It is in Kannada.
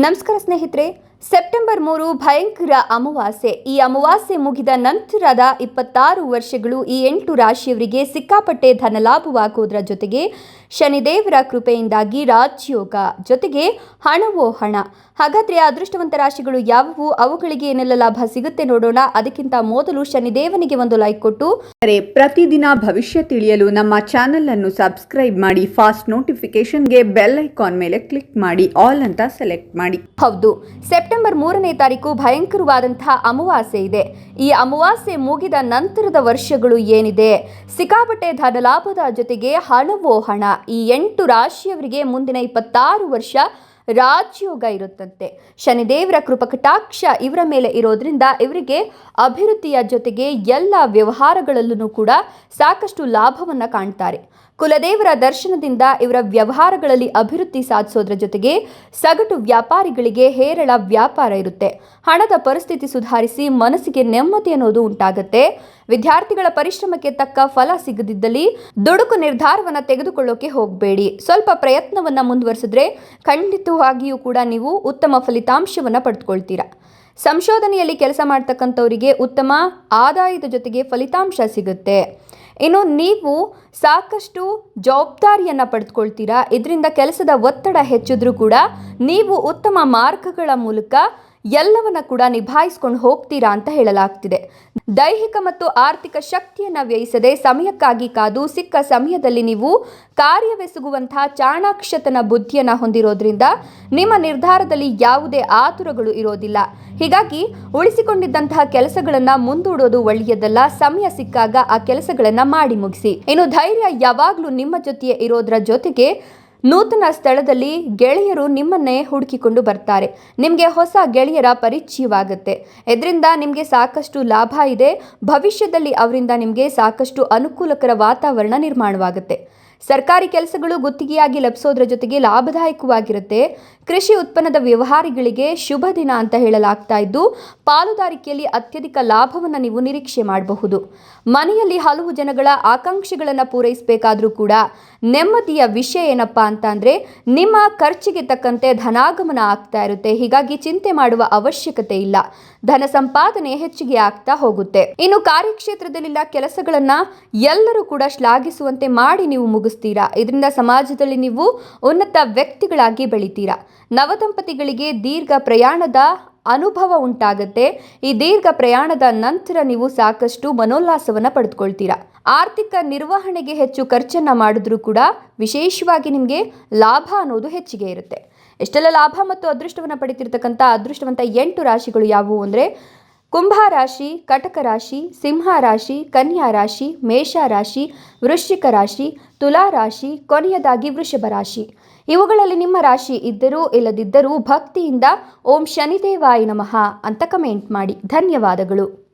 ನಮಸ್ಕಾರ ಸ್ನೇಹಿತರೆ ಸೆಪ್ಟೆಂಬರ್ ಮೂರು ಭಯಂಕರ ಅಮಾವಾಸ್ಯೆ. ಈ ಅಮಾವಾಸ್ಯೆ ಮುಗಿದ ನಂತರದ ಇಪ್ಪತ್ತಾರು ವರ್ಷಗಳು ಈ ಎಂಟು ರಾಶಿಯವರಿಗೆ ಸಿಕ್ಕಾಪಟ್ಟೆ ಧನಲಾಭವಾಗುವುದರ ಜೊತೆಗೆ ಶನಿದೇವರ ಕೃಪೆಯಿಂದಾಗಿ ರಾಜ್ಯೋಗ ಜೊತೆಗೆ ಹಣವೋ ಹಣ. ಹಾಗಾದರೆ ಅದೃಷ್ಟವಂತ ರಾಶಿಗಳು ಯಾವುವು? ಅವುಗಳಿಗೆ ಏನೆಲ್ಲ ಲಾಭ ಸಿಗುತ್ತೆ ನೋಡೋಣ. ಅದಕ್ಕಿಂತ ಮೊದಲು ಶನಿದೇವನಿಗೆ ಒಂದು ಲೈಕ್ ಕೊಟ್ಟು. ಪ್ರತಿದಿನ ಭವಿಷ್ಯ ತಿಳಿಯಲು ನಮ್ಮ ಚಾನೆಲ್ ಅನ್ನು ಸಬ್ಸ್ಕ್ರೈಬ್ ಮಾಡಿ ಫಾಸ್ಟ್ ನೋಟಿಫಿಕೇಶನ್ಗೆ ಬೆಲ್ ಐಕಾನ್ ಮೇಲೆ ಕ್ಲಿಕ್ ಮಾಡಿ ಆಲ್ ಅಂತ ಸೆಲೆಕ್ಟ್ ಮಾಡಿ. ಹೌದು ಸೆಪ್ಟೆಂಬರ್ ಮೂರನೇ ತಾರೀಕು ಭಯಂಕರವಾದಂತಹ ಅಮಾವಾಸ್ಯೆ ಇದೆ. ಈ ಅಮಾವಾಸ್ಯೆ ಮುಗಿದ ನಂತರದ ವರ್ಷಗಳು ಏನಿದೆ? ಸಿಕ್ಕಾಪಟ್ಟೆ ಧನಲಾಭದ ಜೊತೆಗೆ ಹಣವೋ ಹಣ? ಈ ಎಂಟು ರಾಶಿಯವರಿಗೆ ಮುಂದಿನ ಇಪ್ಪತ್ತಾರು ವರ್ಷ ರಾಜಯೋಗ ಇರುತ್ತಂತೆ. ಶನಿದೇವರ ಕೃಪಕಟಾಕ್ಷ ಇವರ ಮೇಲೆ ಇರೋದ್ರಿಂದ ಇವರಿಗೆ ಅಭಿವೃದ್ಧಿಯ ಜೊತೆಗೆ ಎಲ್ಲ ವ್ಯವಹಾರಗಳಲ್ಲೂ ಕೂಡ ಸಾಕಷ್ಟು ಲಾಭವನ್ನು ಕಾಣ್ತಾರೆ. ಕುಲದೇವರ ದರ್ಶನದಿಂದ ಇವರ ವ್ಯವಹಾರಗಳಲ್ಲಿ ಅಭಿವೃದ್ಧಿ ಸಾಧಿಸೋದ್ರ ಜೊತೆಗೆ ಸಗಟು ವ್ಯಾಪಾರಿಗಳಿಗೆ ಹೇರಳ ವ್ಯಾಪಾರ ಇರುತ್ತೆ. ಹಣದ ಪರಿಸ್ಥಿತಿ ಸುಧಾರಿಸಿ ಮನಸ್ಸಿಗೆ ನೆಮ್ಮದಿ ಅನ್ನೋದು ಉಂಟಾಗುತ್ತೆ. ವಿದ್ಯಾರ್ಥಿಗಳ ಪರಿಶ್ರಮಕ್ಕೆ ತಕ್ಕ ಫಲ ಸಿಗದಿದ್ದಲ್ಲಿ ದುಡುಕು ನಿರ್ಧಾರವನ್ನು ತೆಗೆದುಕೊಳ್ಳೋಕೆ ಹೋಗಬೇಡಿ. ಸ್ವಲ್ಪ ಪ್ರಯತ್ನವನ್ನು ಮುಂದುವರಿಸಿದ್ರೆ ಖಂಡಿತವಾಗಿಯೂ ಕೂಡ ನೀವು ಉತ್ತಮ ಫಲಿತಾಂಶವನ್ನು ಪಡೆದುಕೊಳ್ತೀರಾ. ಸಂಶೋಧನೆಯಲ್ಲಿ ಕೆಲಸ ಮಾಡ್ತಕ್ಕಂಥವರಿಗೆ ಉತ್ತಮ ಆದಾಯದ ಜೊತೆಗೆ ಫಲಿತಾಂಶ ಸಿಗುತ್ತೆ. ಇನ್ನು ನೀವು ಸಾಕಷ್ಟು ಜವಾಬ್ದಾರಿಯನ್ನು ಪಡೆದುಕೊಳ್ತೀರಾ? ಇದರಿಂದ ಕೆಲಸದ ಒತ್ತಡ ಹೆಚ್ಚಿದ್ರೂ ಕೂಡ ನೀವು ಉತ್ತಮ ಮಾರ್ಗಗಳ ಮೂಲಕ ಎಲ್ಲವನ್ನ ಕೂಡ ನಿಭಾಯಿಸ್ಕೊಂಡು ಹೋಗ್ತೀರಾ ಅಂತ ಹೇಳಲಾಗ್ತಿದೆ. ದೈಹಿಕ ಮತ್ತು ಆರ್ಥಿಕ ಶಕ್ತಿಯನ್ನು ವ್ಯಯಿಸದೆ ಸಮಯಕ್ಕಾಗಿ ಕಾದು ಸಿಕ್ಕ ಸಮಯದಲ್ಲಿ ನೀವು ಕಾರ್ಯವೆಸಗುವಂತಹ ಚಾಣಾಕ್ಷತನ ಬುದ್ಧಿಯನ್ನು ಹೊಂದಿರೋದ್ರಿಂದ ನಿಮ್ಮ ನಿರ್ಧಾರದಲ್ಲಿ ಯಾವುದೇ ಆತುರಗಳು ಇರೋದಿಲ್ಲ. ಹೀಗಾಗಿ ಉಳಿಸಿಕೊಂಡಿದ್ದಂತಹ ಕೆಲಸಗಳನ್ನು ಮುಂದೂಡೋದು ಒಳ್ಳೆಯದಲ್ಲ, ಸಮಯ ಸಿಕ್ಕಾಗ ಆ ಕೆಲಸಗಳನ್ನು ಮಾಡಿ ಮುಗಿಸಿ. ಇನ್ನು ಧೈರ್ಯ ಯಾವಾಗಲೂ ನಿಮ್ಮ ಜೊತೆಯೇ ಇರೋದ್ರ ಜೊತೆಗೆ ನೂತನ ಸ್ಥಳದಲ್ಲಿ ಗೆಳೆಯರು ನಿಮ್ಮನ್ನೇ ಹುಡುಕಿಕೊಂಡು ಬರ್ತಾರೆ. ನಿಮಗೆ ಹೊಸ ಗೆಳೆಯರ ಪರಿಚಯವಾಗುತ್ತೆ. ಇದರಿಂದ ನಿಮಗೆ ಸಾಕಷ್ಟು ಲಾಭ ಇದೆ. ಭವಿಷ್ಯದಲ್ಲಿ ಅವರಿಂದ ನಿಮಗೆ ಸಾಕಷ್ಟು ಅನುಕೂಲಕರ ವಾತಾವರಣ ನಿರ್ಮಾಣವಾಗುತ್ತೆ. ಸರ್ಕಾರಿ ಕೆಲಸಗಳು ಗುತ್ತಿಗೆಯಾಗಿ ಲಭಿಸೋದ್ರ ಜೊತೆಗೆ ಲಾಭದಾಯಕವಾಗಿರುತ್ತೆ. ಕೃಷಿ ಉತ್ಪನ್ನದ ವ್ಯವಹಾರಿಗಳಿಗೆ ಶುಭ ದಿನ ಅಂತ ಹೇಳಲಾಗ್ತಾ ಇದ್ದು, ಪಾಲುದಾರಿಕೆಯಲ್ಲಿ ಅತ್ಯಧಿಕ ಲಾಭವನ್ನು ನೀವು ನಿರೀಕ್ಷೆ ಮಾಡಬಹುದು. ಮನೆಯಲ್ಲಿ ಹಲವು ಜನಗಳ ಆಕಾಂಕ್ಷೆಗಳನ್ನು ಪೂರೈಸಬೇಕಾದ್ರೂ ಕೂಡ ನೆಮ್ಮದಿಯ ವಿಷಯ ಏನಪ್ಪಾ ಅಂತ ನಿಮ್ಮ ಖರ್ಚಿಗೆ ತಕ್ಕಂತೆ ಧನಾಗಮನ ಆಗ್ತಾ ಇರುತ್ತೆ. ಹೀಗಾಗಿ ಚಿಂತೆ ಮಾಡುವ ಅವಶ್ಯಕತೆ ಇಲ್ಲ. ಧನ ಸಂಪಾದನೆ ಹೆಚ್ಚಿಗೆ ಆಗ್ತಾ ಹೋಗುತ್ತೆ. ಇನ್ನು ಕಾರ್ಯಕ್ಷೇತ್ರದಲ್ಲಿಲ್ಲ ಕೆಲಸಗಳನ್ನ ಎಲ್ಲರೂ ಕೂಡ ಶ್ಲಾಘಿಸುವಂತೆ ಮಾಡಿ ನೀವು ಮುಗಿಸ್ತೀರಾ ಇದರಿಂದ ಸಮಾಜದಲ್ಲಿ ನೀವು ಉನ್ನತ ವ್ಯಕ್ತಿಗಳಾಗಿ ಬೆಳಿತೀರಾ? ನವದಂಪತಿಗಳಿಗೆ ದೀರ್ಘ ಪ್ರಯಾಣದ ಅನುಭವ ಉಂಟಾಗತ್ತೆ. ಈ ದೀರ್ಘ ಪ್ರಯಾಣದ ನಂತರ ನೀವು ಸಾಕಷ್ಟು ಮನೋಲ್ಲಾಸವನ್ನು ಪಡೆದುಕೊಳ್ತೀರಾ. ಆರ್ಥಿಕ ನಿರ್ವಹಣೆಗೆ ಹೆಚ್ಚು ಖರ್ಚನ್ನ ಮಾಡಿದ್ರೂ ಕೂಡ ವಿಶೇಷವಾಗಿ ನಿಮಗೆ ಲಾಭ ಅನ್ನೋದು ಹೆಚ್ಚಿಗೆ ಇರುತ್ತೆ. ಎಷ್ಟೆಲ್ಲ ಲಾಭ ಮತ್ತು ಅದೃಷ್ಟವನ್ನು ಪಡಿತಿರ್ತಕ್ಕಂಥ ಅದೃಷ್ಟವಂತ ಎಂಟು ರಾಶಿಗಳು ಯಾವುವು ಅಂದರೆ ಕುಂಭ ರಾಶಿ, ಕಟಕ ರಾಶಿ, ಸಿಂಹ ರಾಶಿ, ಕನ್ಯಾ ರಾಶಿ, ಮೇಷ ರಾಶಿ, ವೃಶ್ಚಿಕ ರಾಶಿ, ತುಲಾ ರಾಶಿ, ಕೊನೆಯದಾಗಿ ವೃಷಭ ರಾಶಿ. ಇವುಗಳಲ್ಲಿ ನಿಮ್ಮ ರಾಶಿ ಇದ್ದರೂ ಇಲ್ಲದಿದ್ದರೂ ಭಕ್ತಿಯಿಂದ ಓಂ ಶನಿದೇವಾಯ ನಮಃ ಅಂತ ಕಮೆಂಟ್ ಮಾಡಿ. ಧನ್ಯವಾದಗಳು.